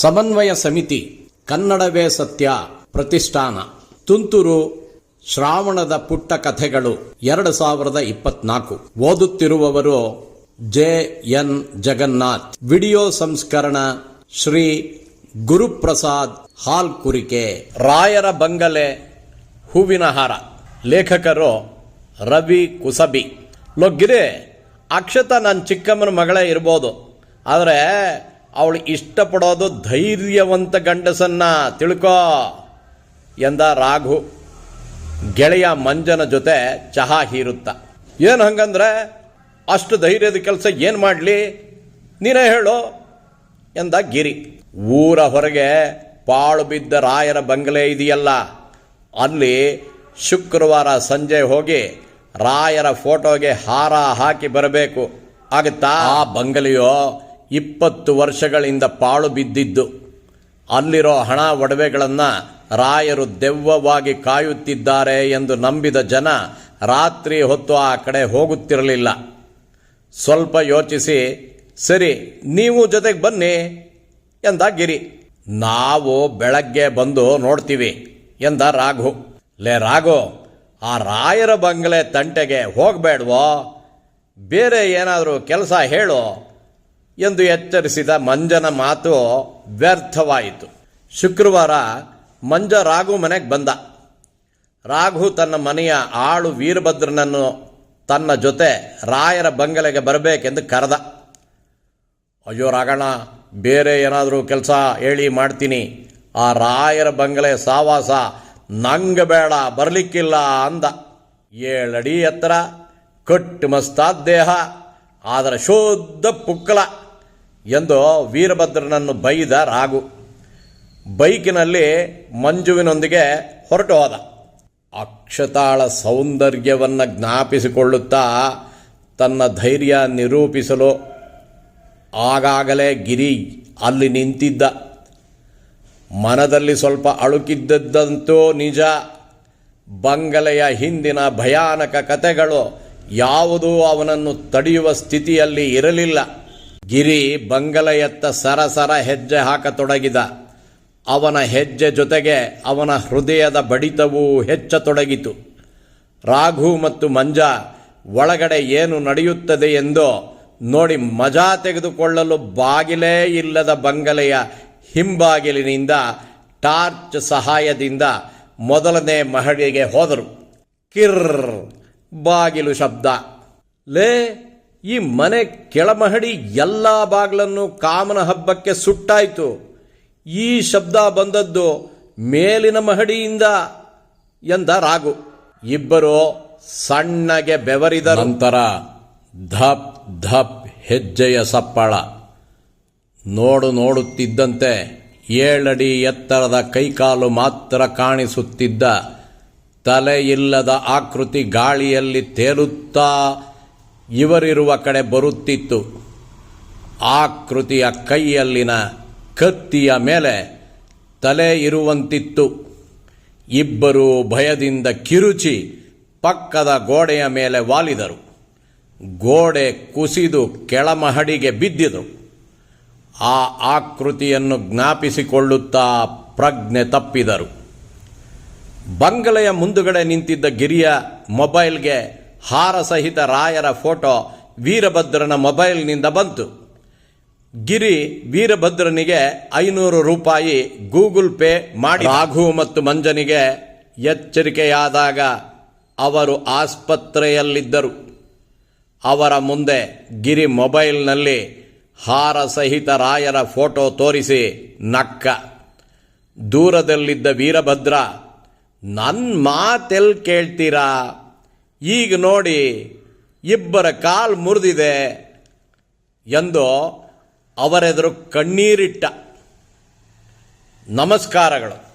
ಸಮನ್ವಯ ಸಮಿತಿ ಕನ್ನಡವೇ ಸತ್ಯ ಪ್ರತಿಷ್ಠಾನ. ತುಂತುರು ಶ್ರಾವಣದ ಪುಟ್ಟ ಕಥೆಗಳು ಎರಡು ಸಾವಿರದ ಇಪ್ಪತ್ನಾಲ್ಕು. ಓದುತ್ತಿರುವವರು ಜೆ ಎನ್ ಜಗನ್ನಾಥ್. ವಿಡಿಯೋ ಸಂಸ್ಕರಣ ಶ್ರೀ ಗುರುಪ್ರಸಾದ್ ಹಾಲ್ ಕುರಿಕೆ ರಾಯರ ಬಂಗಲೆ ಹೂವಿನ ಹಾರ. ಲೇಖಕರು ರವಿ ಕುಸಬಿ. ಲೊಗ್ಗಿರಿ, ಅಕ್ಷತ ನನ್ನ ಚಿಕ್ಕಮ್ಮನ ಮಗಳೇ ಇರ್ಬೋದು. ಆದರೆ ಅವಳು ಇಷ್ಟಪಡೋದು ಧೈರ್ಯವಂತ ಗಂಡಸನ್ನ ತಿಳ್ಕೋ ಎಂದ ರಾಘು. ಗೆಳೆಯ ಮಂಜನ ಜೊತೆ ಚಹಾ ಹೀರುತ್ತ. ಏನು ಹಂಗಂದ್ರೆ, ಅಷ್ಟು ಧೈರ್ಯದ ಕೆಲಸ ಏನು ಮಾಡಲಿ? ನೀನೇ ಹೇಳು ಎಂದ ಗಿರಿ. ಊರ ಹೊರಗೆ ಪಾಳು ಬಿದ್ದ ರಾಯರ ಬಂಗಲೆ ಇದೆಯಲ್ಲ, ಅಲ್ಲಿ ಶುಕ್ರವಾರ ಸಂಜೆ ಹೋಗಿ ರಾಯರ ಫೋಟೋಗೆ ಹಾರ ಹಾಕಿ ಬರಬೇಕು. ಆಗುತ್ತಾ? ಆ ಬಂಗಲೆಯೋ ಇಪ್ಪತ್ತು ವರ್ಷಗಳಿಂದ ಪಾಳು ಬಿದ್ದಿದ್ದು. ಅಲ್ಲಿರೋ ಹಣ ಒಡವೆಗಳನ್ನು ರಾಯರು ದೆವ್ವವಾಗಿ ಕಾಯುತ್ತಿದ್ದಾರೆ ಎಂದು ನಂಬಿದ ಜನ ರಾತ್ರಿ ಹೊತ್ತು ಆ ಕಡೆ ಹೋಗುತ್ತಿರಲಿಲ್ಲ. ಸ್ವಲ್ಪ ಯೋಚಿಸಿ, ಸರಿ, ನೀವು ಜೊತೆಗೆ ಬನ್ನಿ ಎಂದ ಗಿರಿ ನಾವು ಬೆಳಗ್ಗೆ ಬಂದು ನೋಡ್ತೀವಿ ಎಂದ ರಾಘು. ಲೇ ರಾಘು, ಆ ರಾಯರ ಬಂಗಲೆ ತಂಟೆಗೆ ಹೋಗಬೇಡ್ವೋ? ಬೇರೆ ಏನಾದರೂ ಕೆಲಸ ಹೇಳು. ಎಂದು ಎಚ್ಚರಿಸಿದ ಮಂಜನ ಮಾತು ವ್ಯರ್ಥವಾಯಿತು. ಶುಕ್ರವಾರ ಮಂಜ ರಾಘು ಮನೆಗೆ ಬಂದ. ರಾಘು ತನ್ನ ಮನೆಯ ಆಳು ವೀರಭದ್ರನನ್ನು ತನ್ನ ಜೊತೆ ರಾಯರ ಬಂಗಲೆಗೆ ಬರಬೇಕೆಂದು ಕರೆದ. ಅಯ್ಯೋ ರಾಗಣ್ಣ ಬೇರೆ ಏನಾದರೂ ಕೆಲಸ ಹೇಳಿ ಮಾಡ್ತೀನಿ. ಆ ರಾಯರ ಬಂಗಲೆ ಸಾವಾಸ ನಂಗೆ ಬೇಡ, ಬರಲಿಕ್ಕಿಲ್ಲ ಅಂದ. ಏಳಡಿ ಎತ್ತರ, ಕಟ್ಟು ಮಸ್ತಾದ ದೇಹ, ಆದರೆ ಶುದ್ಧ ಪುಕ್ಕಲ ಎಂದು ವೀರಭದ್ರನನ್ನು ಬೈದ ರಾಘು. ಬೈಕಿನಲ್ಲಿ ಮಂಜುವಿನೊಂದಿಗೆ ಹೊರಟು ಹೋದ. ಅಕ್ಷತಾಳ ಸೌಂದರ್ಯವನ್ನು ಜ್ಞಾಪಿಸಿಕೊಳ್ಳುತ್ತಾ ತನ್ನ ಧೈರ್ಯ ನಿರೂಪಿಸಲು ಆಗಾಗಲೇ ಗಿರಿ ಅಲ್ಲಿ ನಿಂತಿದ್ದ. ಮನದಲ್ಲಿ ಸ್ವಲ್ಪ ಅಳುಕಿದ್ದದ್ದಂತೂ ನಿಜ. ಬಂಗಲೆಯ ಹಿಂದಿನ ಭಯಾನಕ ಕತೆಗಳು ಯಾವುದೂ ಅವನನ್ನು ತಡೆಯುವ ಸ್ಥಿತಿಯಲ್ಲಿ ಇರಲಿಲ್ಲ. ಗಿರಿ ಬಂಗಲೆಯತ್ತ ಸರಸರ ಹೆಜ್ಜೆ ಹಾಕತೊಡಗಿದ. ಅವನ ಹೆಜ್ಜೆ ಜೊತೆಗೆ ಅವನ ಹೃದಯದ ಬಡಿತವೂ ಹೆಚ್ಚತೊಡಗಿತು. ರಾಘು ಮತ್ತು ಮಂಜ, ಒಳಗಡೆ ಏನು ನಡೆಯುತ್ತದೆ ಎಂದು ನೋಡಿ ಮಜಾ ತೆಗೆದುಕೊಳ್ಳಲು ಬಾಗಿಲೇ ಇಲ್ಲದ ಬಂಗಲೆಯ ಹಿಂಬಾಗಿಲಿನಿಂದ ಟಾರ್ಚ್ ಸಹಾಯದಿಂದ ಮೊದಲನೇ ಮಹಡಿಗೆ ಹೋದರು. ಕಿರ್ರ್, ಬಾಗಿಲು ಶಬ್ದ. ಲೇ ಈ ಮನೆ ಕೆಳಮಹಡಿ ಎಲ್ಲ ಬಾಗಿಲನ್ನು ಕಾಮನ ಹಬ್ಬಕ್ಕೆ ಸುಟ್ಟಾಯಿತು. ಈ ಶಬ್ದ ಬಂದದ್ದು ಮೇಲಿನ ಮಹಡಿಯಿಂದ ಎಂದ ರಾಗು. ಇಬ್ಬರು ಸಣ್ಣಗೆ ಬೆವರಿದ ನಂತರ ಧಪ್ ಧಪ್ ಹೆಜ್ಜೆಯ ಸಪ್ಪಳ. ನೋಡು ನೋಡುತ್ತಿದ್ದಂತೆ ಏಳಡಿ ಎತ್ತರದ ಕೈಕಾಲು ಮಾತ್ರ ಕಾಣಿಸುತ್ತಿದ್ದ. ತಲೆ ಇಲ್ಲದ ಆಕೃತಿ ಗಾಳಿಯಲ್ಲಿ ತೇಲುತ್ತಾ ಇವರಿರುವ ಕಡೆ ಬರುತ್ತಿತ್ತು. ಆಕೃತಿಯ ಕೈಯಲ್ಲಿನ ಕತ್ತಿಯ ಮೇಲೆ ತಲೆ ಇರುವಂತಿತ್ತು. ಇಬ್ಬರೂ ಭಯದಿಂದ ಕಿರುಚಿ ಪಕ್ಕದ ಗೋಡೆಯ ಮೇಲೆ ವಾಲಿದರು. ಗೋಡೆ ಕುಸಿದು ಕೆಳಮಹಡಿಗೆ ಬಿದ್ದಿತು ಆ ಆಕೃತಿಯನ್ನು ಜ್ಞಾಪಿಸಿಕೊಳ್ಳುತ್ತಾ ಪ್ರಜ್ಞೆ ತಪ್ಪಿದರು. ಬಂಗಲೆಯ ಮುಂದುಗಡೆ ನಿಂತಿದ್ದ ಗಿರಿಯ ಮೊಬೈಲ್ಗೆ ಹಾರ ಸಹಿತ ರಾಯರ ಫೋಟೋ ವೀರಭದ್ರನ ಮೊಬೈಲ್ನಿಂದ ಬಂತು. ಗಿರಿ ವೀರಭದ್ರನಿಗೆ ಐನೂರು ರೂಪಾಯಿ ಗೂಗಲ್ ಪೇ ಮಾಡಿ ರಾಘು ಮತ್ತು ಮಂಜನಿಗೆ ಎಚ್ಚರಿಕೆಯಾದಾಗ ಅವರು ಆಸ್ಪತ್ರೆಯಲ್ಲಿದ್ದರು. ಅವರ ಮುಂದೆ ಗಿರಿ ಮೊಬೈಲ್ನಲ್ಲಿ ಹಾರ ಸಹಿತ ರಾಯರ ಫೋಟೋ ತೋರಿಸಿ ನಕ್ಕ. ದೂರದಲ್ಲಿದ್ದ ವೀರಭದ್ರ ನನ್ನ ಮಾತೆಲ್ ಕೇಳ್ತೀರಾ? ಈಗ ನೋಡಿ ಇಬ್ಬರ ಕಾಲು ಮುರಿದಿದೆ ಎಂದು ಅವರೆದುರು ಕಣ್ಣೀರಿಟ್ಟ ನಮಸ್ಕಾರಗಳು.